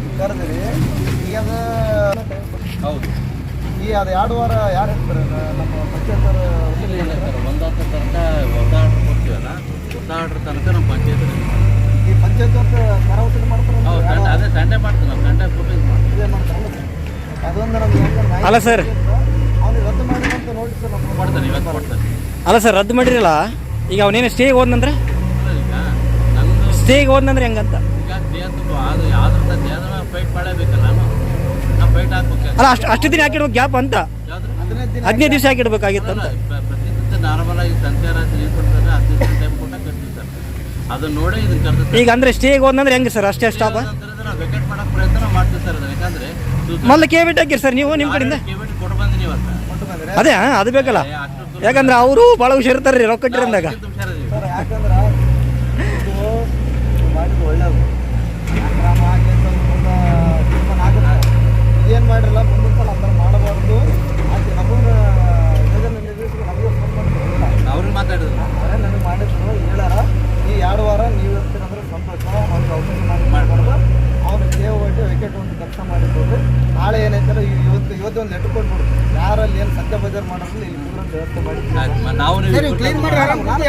ಕರ್ದು ಕರೆದ್ರಿ ಈಗ ಅದು ಹೌದು. ಈ ಅದು ಎರಡು ವಾರ ಯಾರು ಇರ್ತಾರೆ ನಮ್ಮ ಪಂಚಾಯತ್ ಇಲ್ಲ ಇಲ್ಲ ಸರ್ ಒಂದಾದ ತನಕ ಹೊಸ ಆರ್ಡ್ರ್ ಕೊಡ್ತೀವಲ್ಲ? ಹೊಸ ಆರ್ಡ್ರ್ ತನಕ ನಮ್ಮ ಪಂಚಾಯತ್ ಈ ಪಂಚಾಯತ್ ಅಂತ ಕರಾವತಿ ಮಾಡ್ತಾರೆ ಹೌದು ಸಂಡೆ ಅದೇ ಸಂಡೆ ಮಾಡ್ತೀವಿ ನಾವು ತಂಡ ಇದು ಮಾಡ್ತೀವಿ ಅದೊಂದು ನಮ್ಗೆ ಅಲ್ಲ ಸರ್. ಅವ್ನಿಗೆ ರದ್ದು ಮಾಡಿ ಅಂತ ನೋಡಿ ಸರ್ ನಮ್ಮ ಮಾಡ್ತಾನೆ ಇವತ್ತು ಕೊಡ್ತಾನೆ. ಅಲ್ಲ ಸರ್ ರದ್ದು ಮಾಡಿರಲ್ಲ? ಈಗ ಅವನೇನು ಸ್ಟೇಗೆ ಹೋದ್ನಂದ್ರೆ? ಸ್ಟೇಗೆ ಹೋದ್ನಂದ್ರೆ ಹೆಂಗಂತ? ಈಗ ದೇಹದ್ದು ಅದು ಯಾವ್ದ್ರ ದೇಹದ ಮೇಲೆ ಫೈಟ್ ಮಾಡಬೇಕಲ್ಲ ನಾನು ನಾವು ಫೈಟ್ ಹಾಕ್ಬೇಕು ಅಲ್ಲ ಅಷ್ಟು ಅಷ್ಟು ದಿನ ಹಾಕಿಡ್ಬೇಕು ಗ್ಯಾಪ್ ಅಂತ? ಹದಿನೈದು ದಿನ ಹದಿನೈದು ದಿವಸ ಹಾಕಿಡ್ಬೇಕಾಗಿತ್ತು ಅಂತ ಪ್ರ- ಪ್ರತಿನಿತ್ಯ ನಾರ್ಮಲ್ ಆಗಿ ಸಂಚಾರ ನೀರು ಕೊಡ್ತಾರೆ ಹದಿನೈದು ದಿನ ಟೈಮ್ ಕೊಟ್ಟ ಕಟ್ತೀವಿ ಸರ್ ಅದನ್ನ ನೋಡೇ ಇದನ್ನ ಕರ್ದು ಈಗ ಅಂದ್ರೆ ಸ್ಟೇಗೆ ಹೋದ್ರೆ ಹೆಂಗೆ ಸರ್? ಅಷ್ಟೇ ಸ್ಟಾಪ್ ನಾವು ವೆಕೆಟ್ ಮಾಡಕ್ ಪ್ರಯತ್ನ ಮಾಡ್ತೀವಿ ಸರ್ ಅದನ್ನ. ಯಾಕಂದ್ರೆ ಮೊದಲು ಕೆ ಬಿಟ್ಟು ಹಾಕಿರಿ ಸರ್ ನೀವು ನಿಮ್ಮ ಕಡೆಯಿಂದ? ಕೊಟ್ಟು ಇವತ್ತು ಅದೇ ಹಾ, ಅದು ಬೇಕಲ್ಲ. ಯಾಕಂದ್ರೆ ಅವರು ಭಾಳ ಹುಷಾರಿರ್ತಾರೆ ರೀ ರೊಕ್ಕ ಇಟ್ಟಿರಂದಾಗ ಅಷ್ಟು ಹುಷಾರಿದ್ದೀವಿ. ಸರ್ ಯಾಕಂದ್ರೆ ಇದು ಮಾಡಿದ್ದು ಒಳ್ಳೇದು ಅಕ್ರಮ ಆಗಿ ಅಂತ ಒಂದು ಮುಂದೆ ತೀರ್ಮಾನ ಆಗುತ್ತೆ ಇದೇನು ಮಾಡಿರಲ್ಲ ಮುಂದಿನ ಸಲ ಆ ಥರ ಮಾಡಬಾರ್ದು ಆಕೆ ನಮಗೆ ಯೋಜನೆ ನಿರ್ದೇಶಕ ನಮಗೆ ಫೋನ್ ಮಾಡಿದ್ರು ನನಗೆ ಮಾಡಿದ್ರು ಹೇಳಾರ ಈ ಎರಡು ವಾರ ನೀವು ಇರ್ತೀರಂದ್ರೆ ಸಂತೋಷ ಅವ್ರಿಗೆ ಅವಕಾಶ ಮಾಡಿ ಮಾಡ್ಬಾರ್ದು ಅವ್ರು ಸೇವ್ ಒಟ್ಟು ವಿಕೆಟ್ ಒಂದು ಕೆಲಸ ಮಾಡಿದ್ರು ನಾಳೆ ಏನೈತಾರೆ ಇವತ್ತು ಇವತ್ತು ಒಂದು ಲೆಟರ್ ಕೊಟ್ಬಿಡು. ಯಾರಲ್ಲಿ ಏನು ಸತ್ಯ ಬಜಾರ್ ಮಾಡೋದ್ರಲ್ಲಿ ಇಲ್ಲಿ ವ್ಯವಸ್ಥೆ ಮಾಡಿ ನಾವು ನೀವು ಕ್ಲೀನ್ ಮಾಡಿ